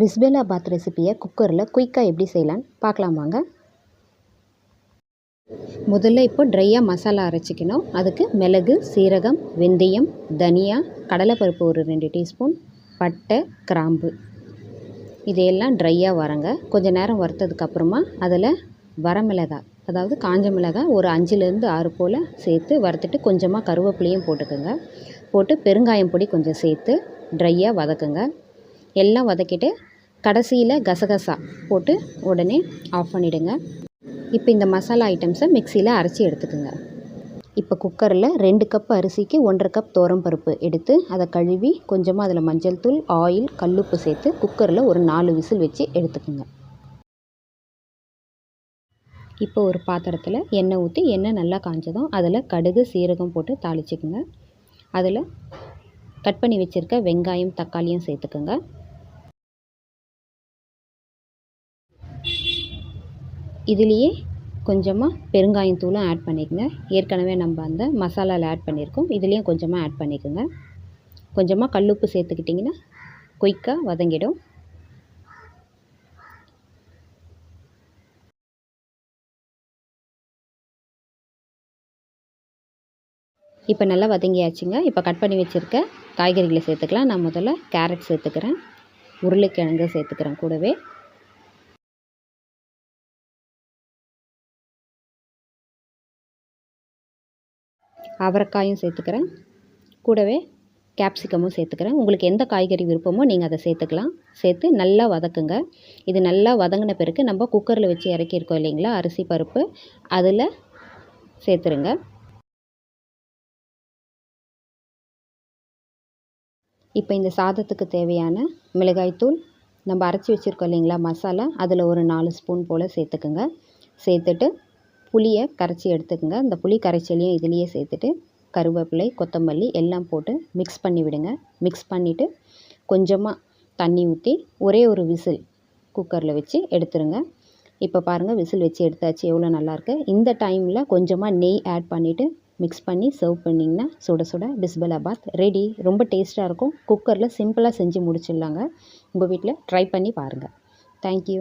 பிஸ்பெல்லாபாத் ரெசிப்பியை குக்கரில் குயிக்காக எப்படி செய்யலான்னு பார்க்கலாம் வாங்க. முதல்ல இப்போ ட்ரையாக மசாலா அரைச்சிக்கணும். அதுக்கு மிளகு சீரகம் வெந்தயம் தனியா கடலைப்பருப்பு ஒரு ரெண்டு டீஸ்பூன் பட்டை கிராம்பு. இதையெல்லாம் ட்ரையாக வரங்க கொஞ்சம் நேரம் வறுத்ததுக்கப்புறமா அதில் வரமிளகாய் அதாவது காஞ்ச மிளகாய் ஒரு அஞ்சுலேருந்து ஆறு போல் சேர்த்து வறுத்துட்டு கொஞ்சமாக கருவேப்பிலையும் போட்டுக்கோங்க. போட்டு பெருங்காயம் பொடி கொஞ்சம் சேர்த்து ட்ரையாக வதக்குங்க. எல்லாம் வதக்கிட்டு கடைசியில் கசகசா போட்டு உடனே ஆஃப் பண்ணிவிடுங்க இப்போ இந்த மசாலா ஐட்டம்ஸை மிக்சியில் அரைச்சி எடுத்துக்கோங்க. இப்போ குக்கரில் ரெண்டு கப் அரிசிக்கு ஒன்றரை கப் பருப்பு எடுத்து அதை கழுவி கொஞ்சமாக அதில் மஞ்சள் தூள் ஆயில் கல்லுப்பு சேர்த்து குக்கரில் ஒரு நாலு விசில் வச்சு எடுத்துக்கோங்க. இப்போ ஒரு பாத்திரத்தில் எண்ணெய் ஊற்றி எண்ணெய் நல்லா காஞ்சதும் அதில் கடுகு சீரகம் போட்டு தாளிச்சிக்கோங்க. அதில் கட் பண்ணி வச்சுருக்க வெங்காயம் தக்காளியும் சேர்த்துக்கோங்க. இதுலேயே கொஞ்சமாக பெருங்காயம் தூளும் ஆட் பண்ணிக்கோங்க. ஏற்கனவே நம்ம அந்த மசாலாவில் ஆட் பண்ணியிருக்கோம் இதுலேயும் கொஞ்சமாக ஆட் பண்ணிக்கோங்க. கொஞ்சமாக கல்லுப்பு சேர்த்துக்கிட்டிங்கன்னா குயிக்காக வதங்கிடும். இப்போ நல்லா வதங்கியாச்சுங்க. இப்போ கட் பண்ணி வச்சுருக்க காய்கறிகளை சேர்த்துக்கலாம். நான் முதல்ல கேரட் சேர்த்துக்கிறேன். உருளைக்கிழங்கு சேர்த்துக்கிறேன் கூடவே. அவரைக்காயும் சேர்த்துக்கிறேன். கூடவே கேப்சிகமும் சேர்த்துக்கிறேன். உங்களுக்கு எந்த காய்கறி விருப்பமோ நீங்கள் அதை சேர்த்துக்கலாம். சேர்த்து நல்லா வதக்குங்க. இது நல்லா வதங்கின பிறகு நம்ம குக்கரில் வச்சு இறக்கியிருக்கோம் இல்லைங்களா? அரிசி பருப்பு. அதில் சேர்த்துருங்க. இப்போ இந்த சாதத்துக்கு தேவையான மிளகாய்த்தூள் நம்ம அரைச்சி வச்சுருக்கோம் இல்லைங்களா? மசாலா. அதில் ஒரு நாலு ஸ்பூன் போல் சேர்த்துக்குங்க. சேர்த்துட்டு புளியை கரைச்சி எடுத்துக்கோங்க. இந்த புளி கரைச்சலையும் இதுலேயே சேர்த்துட்டு கருவேப்பிலை கொத்தமல்லி எல்லாம் போட்டு மிக்ஸ் பண்ணி விடுங்க. மிக்ஸ் பண்ணிவிட்டு கொஞ்சமாக தண்ணி ஊற்றி ஒரே ஒரு விசில் குக்கரில் வச்சு எடுத்துருங்க. இப்போ பாருங்கள் விசில் வச்சு எடுத்தாச்சு. எவ்வளோ நல்லாயிருக்கு இந்த டைமில் கொஞ்சமாக நெய் ஆட் பண்ணிவிட்டு மிக்ஸ் பண்ணி சர்வ் பண்ணிங்கன்னா சுட சுட பிஸ்பலாபாத் ரெடி ரொம்ப டேஸ்ட்டாக இருக்கும். குக்கரில் சிம்பிளாக செஞ்சு முடிச்சிடலாங்க. உங்கள் வீட்டில் ட்ரை பண்ணி பாருங்கள் தேங்க்யூ